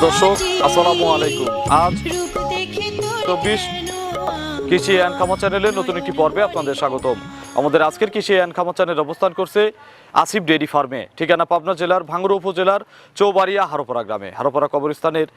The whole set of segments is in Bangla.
প্রিয় দর্শক, আসসালামু আলাইকুম। আজ চব্বিশ কৃষি অ্যান্ড খামার চ্যানেলের নতুন একটি পর্বে আপনাদের স্বাগতম। আমাদের আজকের কৃষি অ্যান্ড খামার চ্যানেল অবস্থান করছে আসিফ ডেইরি ফার্মে, ঠিকানা পাবনা জেলার ভাঙ্গুর উপজেলার চৌবাড়িয়া হারোপাড়া গ্রামে। হারোপাড়া কবরস্থানের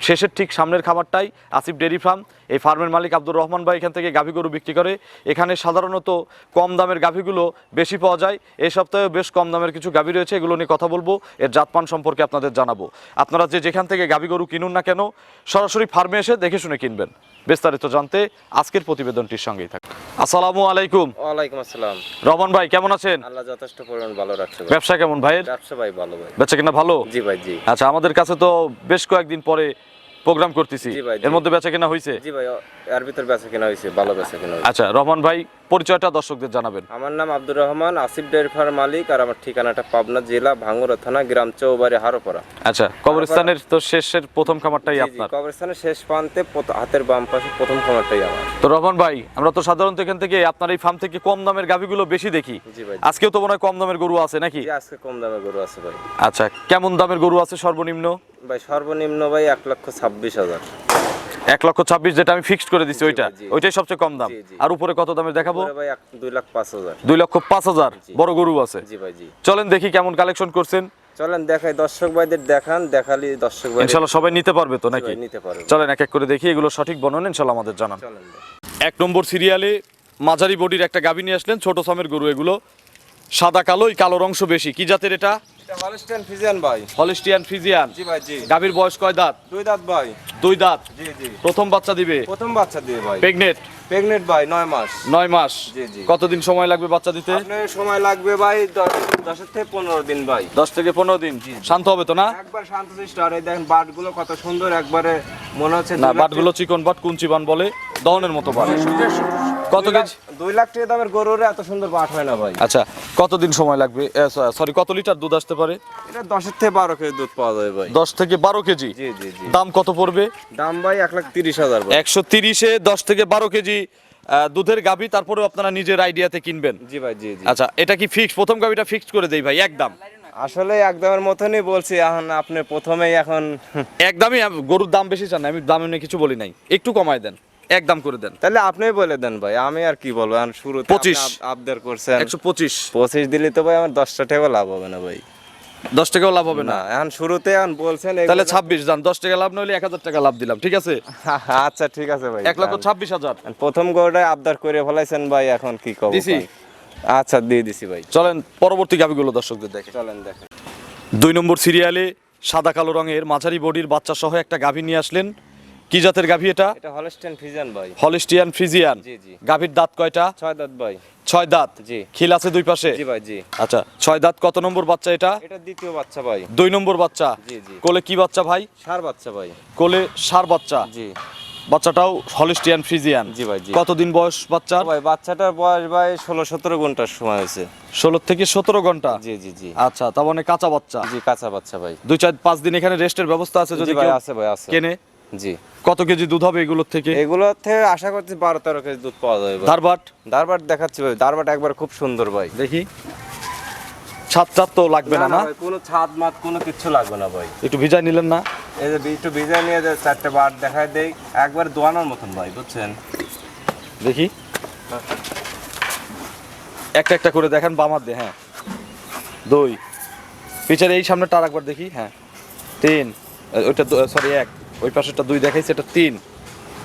শেষের ঠিক সামনের খামারটাই আসিফ ডেইরি ফার্ম। এই ফার্মের মালিক আব্দুর রহমান ভাই এখান থেকে গাভী গরু বিক্রি করে। এখানে সাধারণত কম দামের গাভীগুলো বেশি পাওয়া যায়। এই সপ্তাহে বেশ কম দামের কিছু গাভী রয়েছে, এগুলো নিয়ে কথা বলব। এর জাতমান সম্পর্কে আপনাদের জানাব। আপনারা যে যেখান থেকে গাভী গরু কিনুন না কেন, সরাসরি ফার্মে এসে দেখে শুনে কিনবেন। বিস্তারিত জানতে আজকের প্রতিবেদনটির সঙ্গেই থাকুন। আসসালামু আলাইকুম। ওয়ালাইকুম আসসালাম। রমন ভাই কেমন আছেন? আল্লাহ যথেষ্ট পরিমাণ ভালো রাখছে ব্যবসা কেমন ভাই ব্যবসা ভাই ভালো ভাই। বেচা কিনা ভালো? জি ভাই জি। আচ্ছা আমাদের কাছে তো বেশ কয়েকদিন পরে প্রোগ্রাম করতেছি। এর মধ্যে বেচা কিনা হয়েছে জি ভাই এর ভিতর বেচা কেনা হয়েছে ভালো বেচা কেনা আচ্ছা রহমান ভাই পরিচয়টা দর্শকদের জানাবেন। আমার নাম আব্দুর রহমান আসিফ ডেয়ারি ফার্ম মালিক আর আমার ঠিকানাটা পাবনা জেলা ভাঙ্গুরা থানা গ্রাম চৌবাড়ি হারোপাড়া। আচ্ছা কবরস্থানের তো শেষের প্রথম খামারটাই আপনার। কবরস্থানের শেষ প্রান্তে হাতের বাম পাশে প্রথম খামারটাই আমার। তো রহমান ভাই আমরা তো সাধারণত এখান থেকে আপনার এই ফার্ম থেকে কম দামের গাভিগুলো বেশি দেখি। জি ভাই। আজকেও তো মনে হয় কম দামের গরু আছে নাকি? জি আজকে কম দামের গরু আছে ভাই। আচ্ছা কেমন দামের গরু আছে সর্বনিম্ন? ভাই সর্বনিম্ন ভাই এক লক্ষ ছাব্বিশ হাজার। এক লক্ষ ছাব্বিশ যেটা আমি ফিক্সড করে দিচ্ছি ওইটা। ওইটাই সবচেয়ে কম দাম। আর উপরে কত দামের দেখাবো? দুই লক্ষ পাঁচ হাজার। বড় গরু আছে। চলেন দেখি কেমন কালেকশন করছেন। চলেন দেখাই দর্শক ভাইদের দেখান দেখালি দর্শক ভাই সবাই নিতে পারবে তো নাকি? নিতে পারবে। চলেন এক এক করে দেখি এগুলো সঠিক বর্ণনা ইনশাল্লাহ আমাদের জানান। এক নম্বর সিরিয়ালে মাঝারি বডির একটা গাভী নিয়ে আসলেন ছোট সামের গরু এগুলো। সাদা কালো এই কালোর অংশ বেশি। কি জাতের এটা? এটা ফিজিয়ান ভাই। হলিস্টিয়ান ফ্রিজিয়ান জি ভাই জি। গাভীর বয়স কয় দাঁত? দুই দাঁত ভাই। দুই দাঁত? জি জি। প্রথম বাচ্চা দিবে? প্রথম বাচ্চা দিয়ে ভাই। প্রেগনেট প্রেগনেন্ট ভাই নয় মাস। নয় মাস। জি, জি। কতদিন সময় লাগবে বাচ্চা দিতে? আপনার সময় লাগবে ভাই দশ দশের থেকে পনেরো দিন ভাই। দশ থেকে পনেরো দিন? শান্ত হবে তো না? একবার আর এই দেখেন বাটগুলো কত সুন্দর একবারে মনে হচ্ছে না দুই লাখ বাটগুলো চিকন বাট কুঞ্চি বান বলে দহনের মতো বাট। কত কেজি? দুই লাখ টাকা দামের গরুর এত সুন্দর বাট হয় না ভাই। আচ্ছা কতদিন সময় লাগবে? সরি কত লিটার দুধ আসতে পারে? এটা দশের থেকে বারো কেজি দুধ পাওয়া যায় ভাই। দশ থেকে বারো কেজি? জি জি জি। দাম কত পড়বে? দাম ভাই এক লাখ তিরিশ হাজার একশো তিরিশে দশ থেকে বারো কেজি দুধের গাভী তারপরেও আপনারা নিজের আইডিয়াতে কিনবেন। জি ভাই জি জি। আচ্ছা এটা কি ফিক্স প্রথম গাভীটা ফিক্স করে দেই ভাই একদম। আসলে একদমের মতনই বলছি এখন আপনি প্রথমেই এখন একদমই গরুর দাম বেশি চান না, আমি দাম নিয়ে কিছু বলি নাই। একটু কমায় দেন। একদম করে দেন। তাহলে আপনিই বলে দেন ভাই আমি আর কি বলব? আপনি 25 আবদার করছেন। একশো পঁচিশ। পঁচিশ দিলে তো ভাই আমার দশটা টাকা লাভ হবে না ভাই। দশ টাকাও লাভ হবে না? এখন শুরুতে এখন বলছেন তাহলে ছাব্বিশ দশ টাকা লাভ নইলে এক হাজার টাকা লাভ দিলাম ঠিক আছে? আচ্ছা ঠিক আছে ভাই এক লক্ষ ছাব্বিশ হাজার। প্রথম গরুটাই আবদার করে ফেলাইছেন ভাই এখন কি কব দিছি? আচ্ছা দিয়ে দিছি ভাই। চলেন পরবর্তী গাভীগুলো দর্শকদের দেখে। চলেন দেখেন। দুই নম্বর সিরিয়ালে সাদা কালো রঙের মাঝারি বডির বাচ্চা সহ একটা গাভী নিয়ে আসলেন কি জাতের গাভী এটা? এটা হলস্টেন ফিজান ভাই। হলিস্টিয়ান ফ্রিজিয়ান জি, জি। গাভীর দাঁত কয়টা? ছয় দাঁত ভাই। ছয় দাঁত। জি। খিল আছে দুই পাশে? জি ভাই জি। আচ্ছা ছয় দাঁত কত নম্বর বাচ্চা এটা? এটা দ্বিতীয় বাচ্চা ভাই। দুই নম্বর বাচ্চা। জি, জি। কোলে কি বাচ্চা ভাই? সার বাচ্চা ভাই। কোলে সার বাচ্চা। জি। বাচ্চাটাও হলিস্টিয়ান ফ্রিজিয়ান জি ভাই, জি। কতদিন বয়স বাচ্চার? ভাই বাচ্চাটার বয়স ভাই ষোলো সতেরো ঘণ্টার সময় হয়েছে। ষোলো থেকে সতেরো ঘণ্টা? জি জি জি। আচ্ছা তার মানে কাঁচা বাচ্চা। জি কাঁচা বাচ্চা ভাই। দুই চার পাঁচ দিন এখানে রেস্টের ব্যবস্থা আছে যদি আছে ভাই আছে। কেনে? জি। কত কেজি দুধ হবে এগুলোর থেকে? এগুলো থেকে আশা করছি বারো তেরো কেজি দুধ পাওয়া যাবে দারবাট? দারবাট দেখাচ্ছি ভাই। দারবাট একবার খুব সুন্দর ভাই। দেখি। ছাদ চাদ তো লাগবে না না ভাই, কোনো ছাদ মাত কোনো কিচ্ছু লাগবে না ভাই। একটু ভিজাই নিলেন না? এই যে একটু ভিজা নিয়ে যে চারটে বার দেখায় দেই। একবার দোয়ানোর মতন ভাই বুঝছেন? দেখি। একটা একটা করে দেখেন বামার দে হ্যাঁ। দুই। পিছের এই সামনেটা আর একবার দেখি হ্যাঁ। তিন। আহ, ওইটা সরি এক। ওই পাশেরটা দুই দেখাইছে এটা তিন।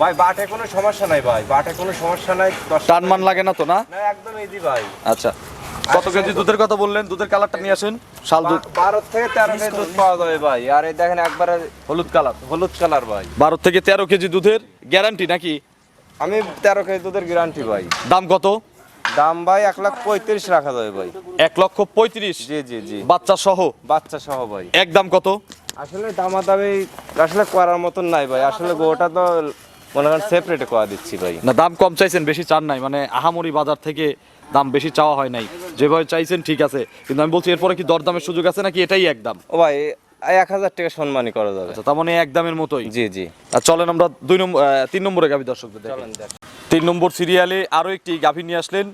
ভাই বাটে কোনো সমস্যা নাই ভাই বাটে কোনো সমস্যা নাই টান মান লাগে না তো না? না একদম ইজি ভাই। আচ্ছা কত কেজি দুধের কথা বললেন? দুধের কালারটা নিয়ে আসেন। শাল দুধ। বারো থেকে তেরো কেজি দুধ পাওয়া যাবে ভাই আর এই দেখেন একবারে হলুদ কালার হলুদ কালার ভাই। বারো থেকে তেরো কেজি দুধের গ্যারান্টি নাকি? আমি তেরো কেজি দুধের গ্যারান্টি ভাই। দাম কত? দাম ভাই এক লাখ পঁয়ত্রিশ রাখা যাবে ভাই। এক লক্ষ পঁয়ত্রিশ। জি জি জি। বাচ্চা সহ? বাচ্চা সহ ভাই। এক দাম কত? আসলে দামাদামি আসলে করার মতন নাই ভাই। আসলে গোটা তো মনে করেন সেপারেটে করা দিচ্ছি ভাই। না দাম কম চাইছেন বেশি চান নাই। মানে আহামরি বাজার থেকে দাম বেশি চাওয়া হয় নাই। যেভাবে চাইছেন ঠিক আছে কিন্তু আমি বলছি এরপরে কি দরদামের সুযোগ আছে নাকি এটাই একদম ও ভাই এক হাজার টাকা সম্মানই করা যাবে। আচ্ছা তার মানে এক দামের মতোই? জি জি। আর চলেন আমরা দুই নম্বর তিন নম্বরে গাভী দর্শকদের তিন নম্বর সিরিয়ালে আরও একটি গাভী নিয়ে আসলেন।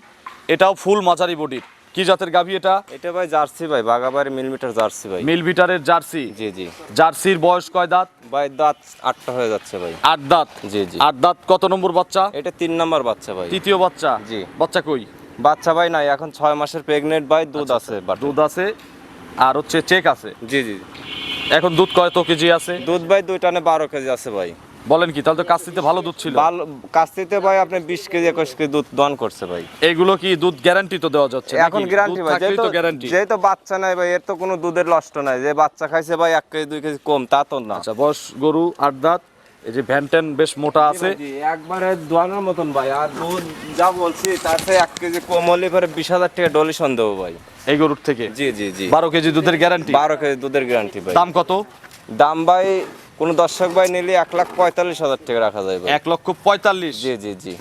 এটাও ফুল মাঝারি বডির। কি জাতের গাভী এটা? এটা ভাই জার্সি ভাই বাগাবাড়ি মিলমিটার জার্সি ভাই। মিল বিটারের জার্সি? জি জি। জার্সির বয়স কয় দাঁত? ভাই দাঁত আটটা হয়ে যাচ্ছে ভাই। আট দাঁত? জি জি। আট দাঁত কত নম্বর বাচ্চা? এটা তিন নম্বর বাচ্চা ভাই। তৃতীয় বাচ্চা? জি। বাচ্চা কই? বাচ্চা ভাই নাই এখন ছয় মাসের প্রেগনেন্ট ভাই দুধ আছে বাট। দুধ আছে আর হচ্ছে চেক আছে? জি জি। এখন দুধ কত কেজি আছে? দুধ ভাই দুই টানে বারো কেজি আছে ভাই। বলেন কি তাহলে তো কাস্তিতে ভালো দুধ ছিল। ভালো কাস্তিতে ভাই আপনি বিশ কেজি একুশ কেজি দুধ দন করছে ভাই। এগুলো কি দুধ গ্যারান্টি তো দেওয়া যাচ্ছে এখন গ্যারান্টি ভাই যেহেতু গ্যারান্টি যেহেতু বাচ্চা নাই ভাই এর তো কোনো দুধের নষ্ট নাই। যে বাচ্চা খাইছে ভাই এক কেজি দুই কেজি কম তা তো না। আচ্ছা বয়স গরু আট দাঁত এই যে ভ্যানটেন বেশ মোটা আছে। জি, একবারে দোয়ানোর মতন ভাই আর দুধ যা বলছি তার থেকে এক কেজি কম হলে পরে বিশ হাজার টাকা ডলিশন দেবো ভাই। এই গরুর থেকে? জি জি জি। বারো কেজি দুধের গ্যারান্টি বারো কেজি দুধের গ্যারান্টি ভাই। দাম কত? দাম ভাই কোন দর্শক ভাই নিলে এক লাখ পঁয়তাল্লিশ হাজার টাকা রাখা যায় ভাই। এক লক্ষ পঁয়তাল্লিশ? জি জি জি।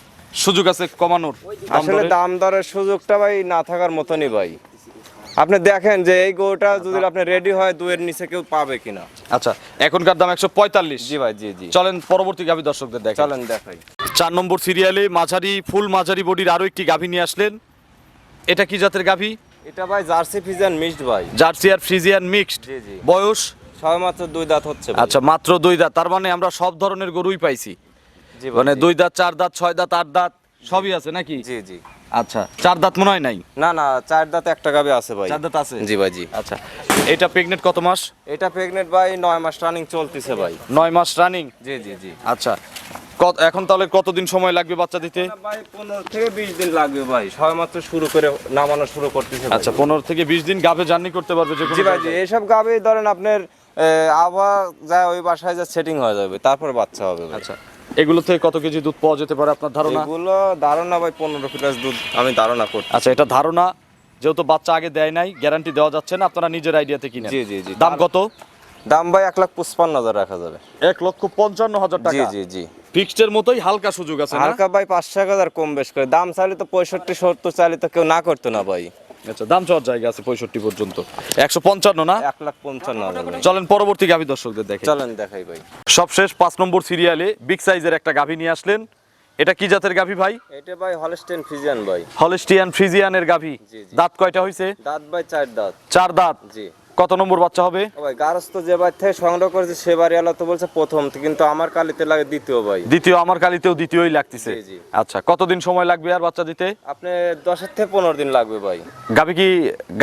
সুযোগ আছে কমানোর? আসলে দাম দরের? সুযোগটা ভাই না থাকার মতনই ভাই। আপনি দেখেন যে এই গরুটা যদি আপনি রেডি হয় দুয়ের নিচে কেউ পাবে কিনা। আচ্ছা এখনকার দাম একশো পঁয়তাল্লিশ। জি ভাই জি জি। চলেন পরবর্তী গাভী দর্শকদের দেখেন চলেন দেখাই। চার নম্বর সিরিয়ালে মাঝারি ফুল মাঝারি বডির আরও একটি গাভী নিয়ে আসলেন। এটা কি জাতের গাভী? এটা ভাই জার্সি ফিজান মিক্সড ভাই। জার্সি আর ফ্রিজিয়ান মিক্সড। জি জি বয়স সবেমাত্র দুই দাঁত হচ্ছে আচ্ছা মাত্র দুই দাঁত। তার মানে আমরা সব ধরনের গরুই পাইছি। মানে দুই দাঁত চার দাঁত ছয় দাঁত আট দাঁত সবই আছে নাকি? জি জি। আচ্ছা চার দাঁত মনে হয় নাই? না না চার দাঁত একটা গাবে আছে ভাই। চার দাঁত আছে? জি ভাই জি। আচ্ছা এটা প্রেগনেন্ট কত মাস? এটা প্রেগনেন্ট ভাই নয় মাস রানিং চলতেছে ভাই। নয় মাস রানিং জি জি জি। আচ্ছা কত এখন তাহলে কতদিন সময় লাগবে বাচ্চা দিতে? ভাই পনেরো থেকে বিশ দিন লাগবে ভাই। সবেমাত্র শুরু করে নামানো শুরু করতেছে আচ্ছা পনেরো থেকে বিশ দিন গাভে জার্নি করতে পারবে যে জি ভাই জি? এইসব গাবে ধরেন আপনার আবহাওয়া যায় ওই বাসায় যা সেটিং হয়ে যাবে তারপর বাচ্চা হবে আচ্ছা এগুলো থেকে কত কেজি দুধ পাওয়া যেতে পারে আপনার ধারণা? এগুলো ধারণা ভাই পনেরো প্লাস দুধ আমি ধারণা করছি। আচ্ছা এটা ধারণা যেহেতু বাচ্চা আগে দেয় নাই গ্যারান্টি দেওয়া যাচ্ছে না আপনারা নিজের আইডিয়াতে কিনেন। জি, জি, জি। দাম কত? দাম ভাই এক লাখ পঁচপান্ন হাজার রাখা যাবে। এক লক্ষ পঞ্চান্ন হাজার টাকা? জি জি। ফিক্সডের মতোই হালকা সুযোগ আছে হালকা ভাই পাঁচশো হাজার কম বেশ করে। দাম চাইলে তো পঁয়ষট্টি সত্তর চাইলে তো কেউ না করতো না ভাই। আচ্ছা দাম চাওয়ার জায়গা আছে পঁয়ষট্টি পর্যন্ত। একশো পঞ্চান্ন না? এক লাখ পঞ্চান্ন চলেন পরবর্তী গাভী দর্শকদের দেখে। চলেন দেখাই ভাই। সবশেষ পাঁচ নম্বর সিরিয়ালে বিগ সাইজের একটা গাভী নিয়ে আসলেন। এটা কি জাতের গাভী ভাই? এটা ভাই হলস্টেন ফ্রিজিয়ান ভাই। হলিস্টিয়ান ফ্রিজিয়ানের গাভী। দাঁত কয়টা হইছে? দাঁত ভাই চার দাঁত। চার দাঁত। জি। কত নম্বর বাচ্চা হবে? ভাই গারস্থ যে বাড়ি থেকে সংগ্রহ করেছে সে বাড়ি আলা তো বলছে প্রথম কিন্তু আমার কালিতে লাগে দ্বিতীয় ভাই। দ্বিতীয় আমার কালিতেও দ্বিতীয়ই লাগতেছে। জি, জি। আচ্ছা কতদিন সময় লাগবে আর বাচ্চা দিতে? আপনি দশের থেকে পনেরো দিন লাগবে ভাই। গাবি কি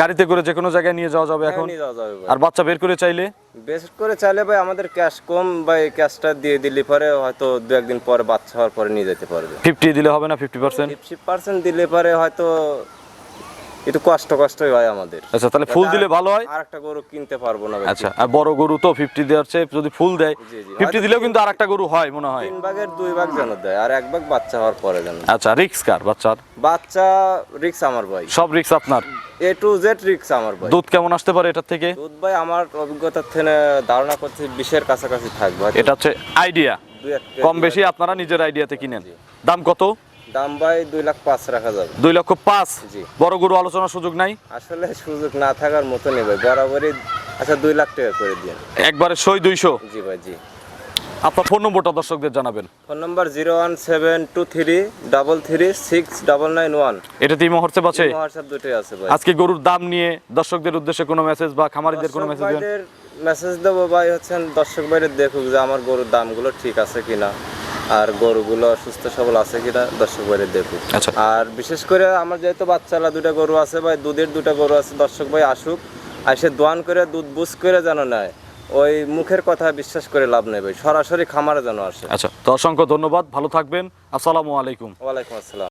গাড়িতে করে যে কোনো জায়গায় নিয়ে যাওয়া যাবে এখন? হ্যাঁ, যাওয়া যাবে আর বাচ্চা বের করে চাইলে? বেশ করে চাইলে ভাই আমাদের ক্যাশ কম ভাই ক্যাশটা দিয়ে দিলে পরে হয়তো দু একদিন পরে বাচ্চা হওয়ার পরে নিয়ে যেতে পারবে। ফিফটি দিলে হবে না ফিফটি পার্সেন্ট ফিফটি পার্সেন্ট দিলে পরে হয়তো একটু কষ্ট কষ্টই হয় আমাদের। আচ্ছা তাহলে ফুল দিলে ভালো হয়? আর একটা গরু কিনতে পারব না আচ্ছা আর বড় গরু তো ফিফটি দেওয়ার চেয়ে যদি ফুল দেয়। ফিফটি দিলেও কিন্তু আর একটা গরু হয় মনে হয়। তিন ভাগের দুই ভাগ যেন দেয় আর এক ভাগ বাচ্চা হওয়ার পরে যেন। আচ্ছা রিক্স কার বাচ্চার? বাচ্চা রিক্স আমার ভাই। সব রিক্স আপনার? এ টু জেড রিক্স আমার ভাই। দুধ কেমন আসতে পারে এটার থেকে? দুধ ভাই আমার অভিজ্ঞতার থেকে ধারণা করছি বিশের কাছাকাছি থাকবে। এটা হচ্ছে আইডিয়া কম বেশি আপনারা নিজের আইডিয়াতে কিনেন। দাম কত? দাম ভাই দুই লাখ পাঁচ রাখা যাবে। দুই লক্ষ পাঁচ? জি। বড় গরু আলোচনার সুযোগ নাই? আসলে সুযোগ না থাকার মতো নেই ভাই বরাবরই আচ্ছা দুই লাখ টাকা করে দিন একবারে সই দুইশো? জি ভাই জি। আপনার ফোন নম্বরটা দর্শকদের জানাবেন। Phone number zero one seven two three double three six double nine one. এটা হোয়াটসঅ্যাপ আছে? হোয়াটসঅ্যাপ দুটোই আছে ভাই। আজকে গরুর দাম নিয়ে দর্শকদের উদ্দেশ্যে কোনো মেসেজ বা খামারিদের কোনো মেসেজ মেসেজ দেবো ভাই হচ্ছেন দর্শক বাইরে দেখুক যে আমার গরুর দামগুলো ঠিক আছে কিনা। আর গরুগুলো সুস্থ সবল আছে কিনা দর্শক ভাই দেখুক। আচ্ছা। আর বিশেষ করে আমার যেহেতু বাচ্চালা দুটা গরু আছে ভাই দুধের দুটা গরু আছে দর্শক ভাই আসুক আর সে দোয়ান করে দুধ বুঝ করে যেন নেয় ওই মুখের কথা বিশ্বাস করে লাভ নেই ভাই সরাসরি খামারে যেন আসে। আচ্ছা তো অসংখ্য ধন্যবাদ ভালো থাকবেন আসসালামু আলাইকুম। ওয়ালাইকুম আসসালাম।